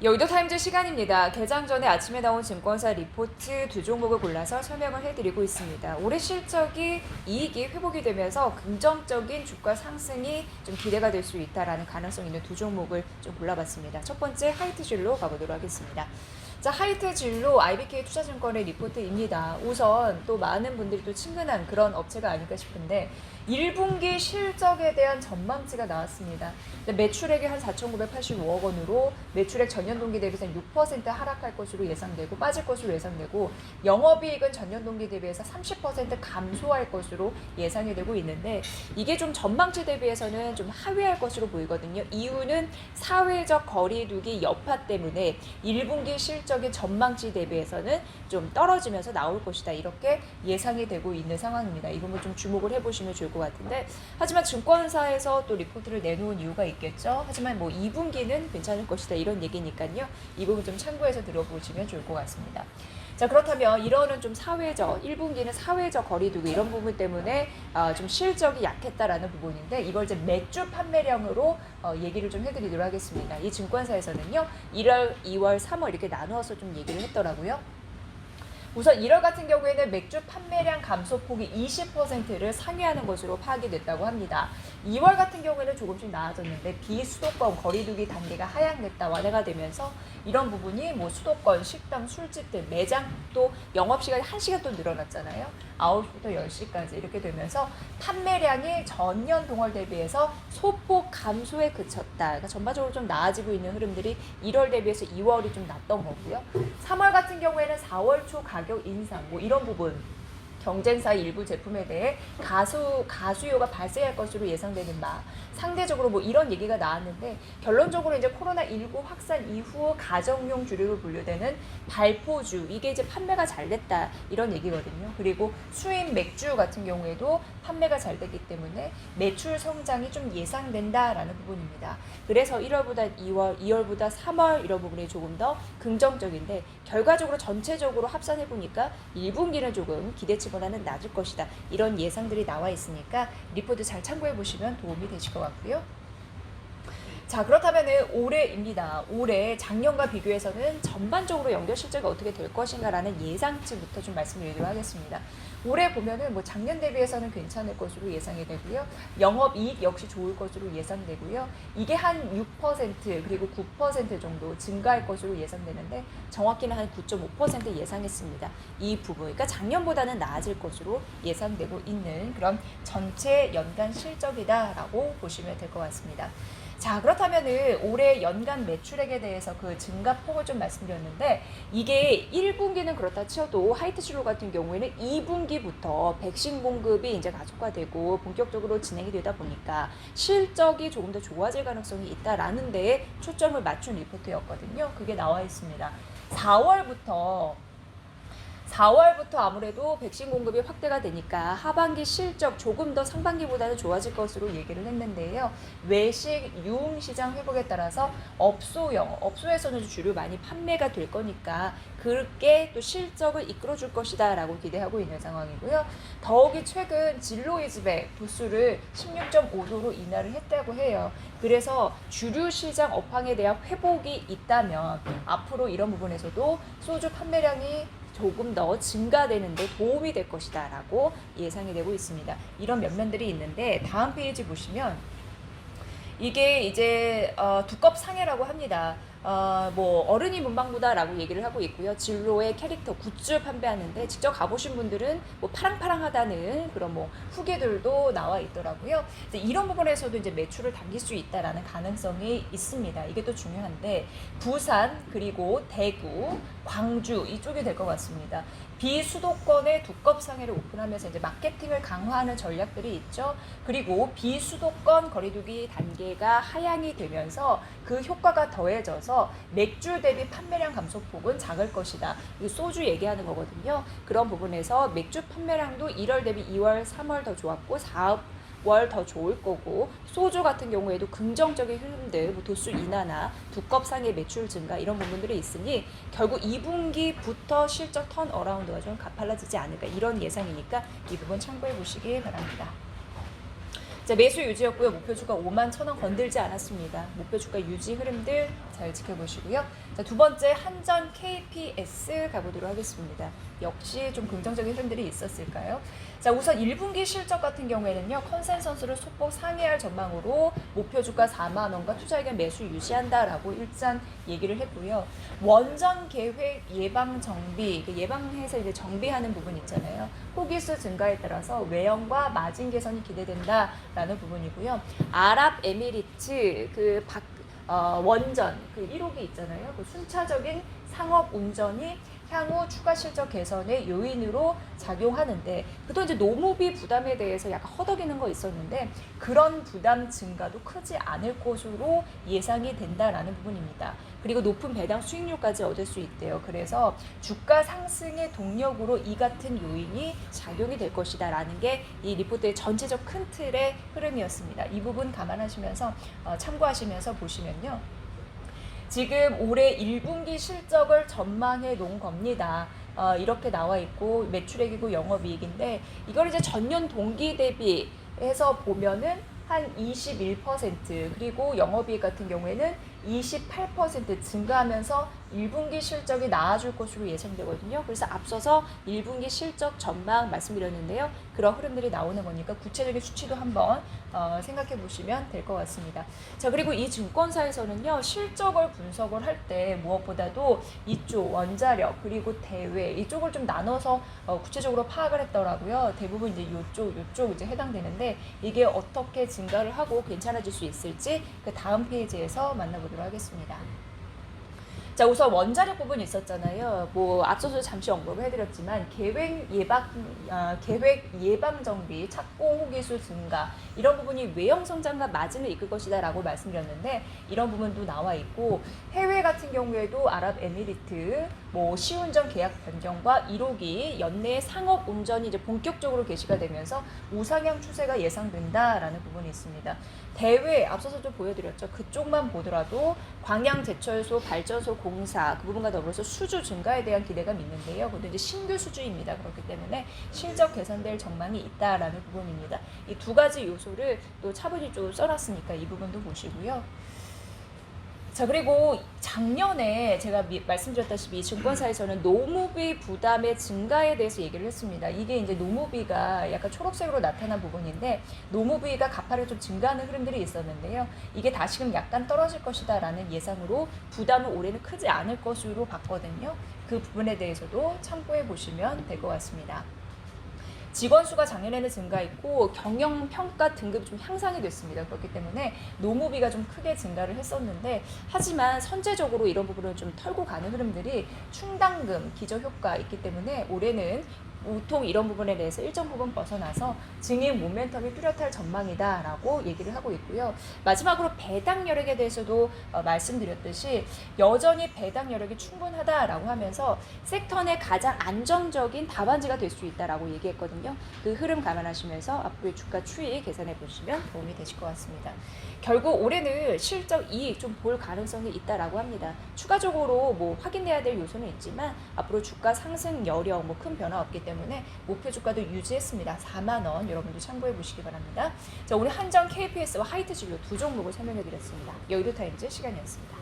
여의도 타임즈 시간입니다. 개장 전에 아침에 나온 증권사 리포트 두 종목을 골라서 설명을 해드리고 있습니다. 올해 실적이 이익이 회복이 되면서 긍정적인 주가 상승이 좀 기대가 될 수 있다라는 가능성 있는 두 종목을 좀 골라봤습니다. 첫 번째 하이트질로 가보도록 하겠습니다. 자, 하이트 진로 IBK 투자증권의 리포트입니다. 우선 또 많은 분들이 또 친근한 그런 업체가 아닐까 싶은데 1분기 실적에 대한 전망치가 나왔습니다. 매출액이 한 4,985억 원으로 매출액 전년 동기 대비해서 6% 하락할 것으로 예상되고 빠질 것으로 예상되고 영업이익은 전년 동기 대비해서 30% 감소할 것으로 예상이 되고 있는데 이게 좀 전망치 대비해서는 좀 하회할 것으로 보이거든요. 이유는 사회적 거리두기 여파 때문에 1분기 실적 의 전망치 대비해서는 좀 떨어지면서 나올 것이다. 이렇게 예상이 되고 있는 상황입니다. 이 부분 좀 주목을 해보시면 좋을 것 같은데 하지만 증권사에서 또 리포트를 내놓은 이유가 있겠죠. 하지만 뭐 2분기는 괜찮을 것이다. 이런 얘기니까요. 이 부분 좀 참고해서 들어보시면 좋을 것 같습니다. 자 그렇다면 이러는 좀 사회적 1분기는 사회적 거리두기 이런 부분 때문에 어, 좀 실적이 약했다라는 부분인데 이걸 이제 맥주 판매량으로 어, 얘기를 좀 해드리도록 하겠습니다. 이 증권사에서는요 1월, 2월, 3월 이렇게 나누어서 좀 얘기를 했더라고요. 우선 1월 같은 경우에는 맥주 판매량 감소폭이 20%를 상회하는 것으로 파악이 됐다고 합니다. 2월 같은 경우에는 조금씩 나아졌는데 비수도권 거리두기 단계가 하향됐다 완화가 되면서 이런 부분이 뭐 수도권, 식당, 술집 등 매장 또 영업시간이 1시간 또 늘어났잖아요. 9시부터 10시까지 이렇게 되면서 판매량이 전년 동월 대비해서 소폭 감소에 그쳤다. 그러니까 전반적으로 좀 나아지고 있는 흐름들이 1월 대비해서 2월이 좀 낮던 거고요. 3월 같은 경우에는 4월 초 가격 인상 뭐 이런 부분 경쟁사 일부 제품에 대해 가수 가수요가 발생할 것으로 예상되는 바 상대적으로 뭐 이런 얘기가 나왔는데 결론적으로 이제 코로나 19 확산 이후 가정용 주류로 분류되는 발포주 이게 이제 판매가 잘 됐다 이런 얘기거든요. 그리고 수입 맥주 같은 경우에도 판매가 잘 됐기 때문에 매출 성장이 좀 예상된다라는 부분입니다. 그래서 1월보다 2월, 2월보다 3월 이런 부분이 조금 더 긍정적인데 결과적으로 전체적으로 합산해 보니까 1분기는 조금 기대치 보다는 낮을 것이다. 이런 예상들이 나와 있으니까 리포트 잘 참고해 보시면 도움이 되실 것 같고요. 자 그렇다면은 올해입니다. 올해 작년과 비교해서는 전반적으로 연결 실적이 어떻게 될 것인가라는 예상치부터 좀 말씀드리도록 하겠습니다. 올해 보면은 뭐 작년 대비해서는 괜찮을 것으로 예상이 되고요. 영업 이익 역시 좋을 것으로 예상되고요. 이게 한 6% 그리고 9% 정도 증가할 것으로 예상되는데 정확히는 한 9.5% 예상했습니다. 이 부분, 그러니까 작년보다는 나아질 것으로 예상되고 있는 그런 전체 연간 실적이다라고 보시면 될 것 같습니다. 자 그렇다면은 올해 연간 매출액에 대해서 그 증가폭을 좀 말씀드렸는데 이게 1분기는 그렇다 치어도 하이트실로 같은 경우에는 2분기부터 백신 공급이 이제 가속화되고 본격적으로 진행이 되다 보니까 실적이 조금 더 좋아질 가능성이 있다라는 데에 초점을 맞춘 리포트였거든요. 그게 나와 있습니다. 4월부터 4월부터 아무래도 백신 공급이 확대가 되니까 하반기 실적 조금 더 상반기보다는 좋아질 것으로 얘기를 했는데요. 외식, 유흥 시장 회복에 따라서 업소형, 업소에서는 주류 많이 판매가 될 거니까 그렇게 또 실적을 이끌어 줄 것이다라고 기대하고 있는 상황이고요. 더욱이 최근 진로이즈백 도수를 16.5도로 인하를 했다고 해요. 그래서 주류 시장 업황에 대한 회복이 있다면 앞으로 이런 부분에서도 소주 판매량이 조금 더 증가되는데 도움이 될 것이다 라고 예상이 되고 있습니다. 이런 면면들이 있는데 다음 페이지 보시면 이게 이제 어, 두껍 상해라고 합니다. 어, 뭐 어른이 문방구다라고 얘기를 하고 있고요. 진로의 캐릭터 굿즈 판매하는데 직접 가보신 분들은 뭐 파랑파랑하다는 그런 뭐 후기들도 나와 있더라고요. 이런 부분에서도 이제 매출을 당길 수 있다라는 가능성이 있습니다. 이게 또 중요한데 부산 그리고 대구, 광주 이쪽이 될 것 같습니다. 비수도권의 두껍 상해를 오픈하면서 이제 마케팅을 강화하는 전략들이 있죠. 그리고 비수도권 거리두기 단계가 하향이 되면서 그 효과가 더해져서 맥주 대비 판매량 감소폭은 작을 것이다. 이 소주 얘기하는 거거든요. 그런 부분에서 맥주 판매량도 1월 대비 2월, 3월 더 좋았고 4, 월더 좋을 거고 소주 같은 경우에도 긍정적인 흐름들 뭐 도수 인하나 두껍상의 매출 증가 이런 부분들이 있으니 결국 2분기부터 실적 턴 어라운드가 좀 가팔라지지 않을까 이런 예상이니까 이 부분 참고해 보시기 바랍니다. 자, 매수 유지였고요. 목표 주가 5만 1,000원 건들지 않았습니다. 목표 주가 유지 흐름들 잘 지켜보시고요. 자, 두 번째 한전 KPS 가보도록 하겠습니다. 역시 좀 긍정적인 흐름들이 있었을까요? 자, 우선 1분기 실적 같은 경우에는요. 컨센서스를 소폭 상회할 전망으로 목표 주가 4만 원과 투자 의견 매수 유지한다라고 일단 얘기를 했고요. 원전 계획 예방 정비, 그 예방해서 이제 정비하는 부분 있잖아요. 호기수 증가에 따라서 외형과 마진 개선이 기대된다 라는 부분이고요. 아랍에미리트 그 박, 어, 원전 그 1호기 있잖아요. 그 순차적인 상업 운전이 향후 추가 실적 개선의 요인으로 작용하는데 그동안 이제 노무비 부담에 대해서 약간 허덕이는 거 있었는데 그런 부담 증가도 크지 않을 것으로 예상이 된다라는 부분입니다. 그리고 높은 배당 수익률까지 얻을 수 있대요. 그래서 주가 상승의 동력으로 이 같은 요인이 작용이 될 것이다라는 게 이 리포트의 전체적 큰 틀의 흐름이었습니다. 이 부분 감안하시면서 어, 참고하시면서 보시면요. 지금 올해 1분기 실적을 전망해 놓은 겁니다. 어, 이렇게 나와 있고 매출액이고 영업이익인데 이걸 이제 전년 동기 대비해서 보면은 한 21% 그리고 영업이익 같은 경우에는 28% 증가하면서 1분기 실적이 나아질 것으로 예상되거든요. 그래서 앞서서 1분기 실적 전망 말씀드렸는데요. 그런 흐름들이 나오는 거니까 구체적인 수치도 한번 어, 생각해 보시면 될 것 같습니다. 자, 그리고 이 증권사에서는요, 실적을 분석을 할 때 무엇보다도 이쪽 원자력 그리고 대외 이쪽을 좀 나눠서 어, 구체적으로 파악을 했더라고요. 대부분 이제 이쪽, 이쪽 이제 해당되는데 이게 어떻게 증가를 하고 괜찮아질 수 있을지 그 다음 페이지에서 만나보 도록 하겠습니다. 자 우선 원자력 부분 있었잖아요. 뭐 앞서서 잠시 언급을 해드렸지만 계획 예방 아, 계획 예방 정비 착공 호기수 증가 이런 부분이 외형 성장과 마진을 이끌 것이다라고 말씀드렸는데 이런 부분도 나와 있고 해외 같은 경우에도 아랍에미리트 뭐 시운전 계약 변경과 1호기 연내 상업 운전이 이제 본격적으로 개시가 되면서 우상향 추세가 예상된다라는 부분이 있습니다. 대외 앞서서 좀 보여드렸죠. 그쪽만 보더라도 광양 제철소 발전소 공사 그 부분과 더불어서 수주 증가에 대한 기대가 있는데요. 그것도 이제 신규 수주입니다. 그렇기 때문에 실적 개선될 전망이 있다라는 부분입니다. 이 두 가지 요소를 또 차분히 좀 써놨으니까 이 부분도 보시고요. 자 그리고 작년에 제가 미- 말씀드렸다시피 증권사에서는 노무비 부담의 증가에 대해서 얘기를 했습니다. 이게 이제 노무비가 약간 초록색으로 나타난 부분인데 노무비가 가파르게 좀 증가하는 흐름들이 있었는데요. 이게 다시금 약간 떨어질 것이다라는 예상으로 부담은 올해는 크지 않을 것으로 봤거든요. 그 부분에 대해서도 참고해 보시면 될 것 같습니다. 직원 수가 작년에는 증가했고 경영 평가 등급이 좀 향상이 됐습니다. 그렇기 때문에 노무비가 좀 크게 증가를 했었는데 하지만 선제적으로 이런 부분을 좀 털고 가는 흐름들이 충당금 기저 효과 있기 때문에 올해는 보통 이런 부분에 대해서 일정 부분 벗어나서 증인 모멘텀이 뚜렷할 전망이다라고 얘기를 하고 있고요. 마지막으로 배당 여력에 대해서도 어, 말씀드렸듯이 여전히 배당 여력이 충분하다라고 하면서 섹터 내 가장 안정적인 답안지가 될 수 있다라고 얘기했거든요. 그 흐름 감안하시면서 앞으로의 주가 추이 계산해 보시면 도움이 되실 것 같습니다. 결국 올해는 실적 이익 좀 볼 가능성이 있다라고 합니다. 추가적으로 뭐 확인해야 될 요소는 있지만 앞으로 주가 상승 여력 뭐 큰 변화 없기 때문에 목표 주가도 유지했습니다. 4만 원 여러분도 참고해 보시기 바랍니다. 자 오늘 한정 KPS와 하이트 진로 두 종목을 설명해 드렸습니다. 여의도 타임즈 시간이었습니다.